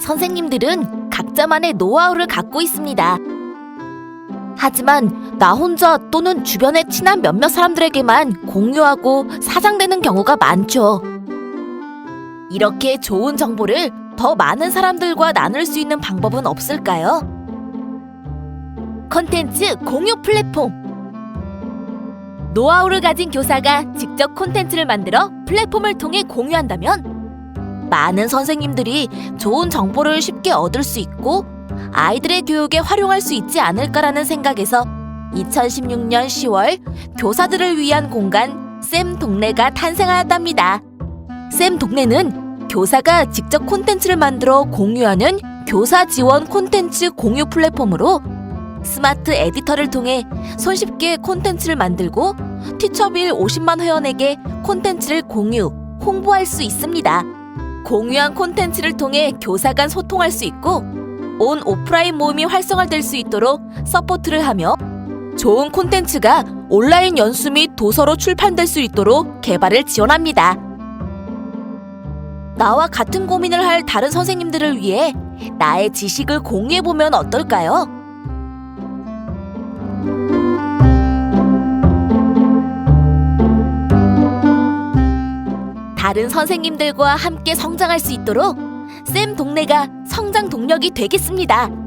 선생님들은 각자만의 노하우를 갖고 있습니다. 하지만 나 혼자 또는 주변에 친한 몇몇 사람들에게만 공유하고 사장되는 경우가 많죠. 이렇게 좋은 정보를 더 많은 사람들과 나눌 수 있는 방법은 없을까요? 컨텐츠 공유 플랫폼 노하우를 가진 교사가 직접 콘텐츠를 만들어 플랫폼을 통해 공유한다면 많은 선생님들이 좋은 정보를 쉽게 얻을 수 있고 아이들의 교육에 활용할 수 있지 않을까라는 생각에서 2016년 10월 교사들을 위한 공간 쌤 동네가 탄생하였답니다. 쌤 동네는 교사가 직접 콘텐츠를 만들어 공유하는 교사 지원 콘텐츠 공유 플랫폼으로 스마트 에디터를 통해 손쉽게 콘텐츠를 만들고 티처빌 50만 회원에게 콘텐츠를 공유, 홍보할 수 있습니다. 공유한 콘텐츠를 통해 교사 간 소통할 수 있고 온 오프라인 모임이 활성화될 수 있도록 서포트를 하며 좋은 콘텐츠가 온라인 연수 및 도서로 출판될 수 있도록 개발을 지원합니다. 나와 같은 고민을 할 다른 선생님들을 위해 나의 지식을 공유해보면 어떨까요? 다른 선생님들과 함께 성장할 수 있도록 쌤 동네가 성장 동력이 되겠습니다.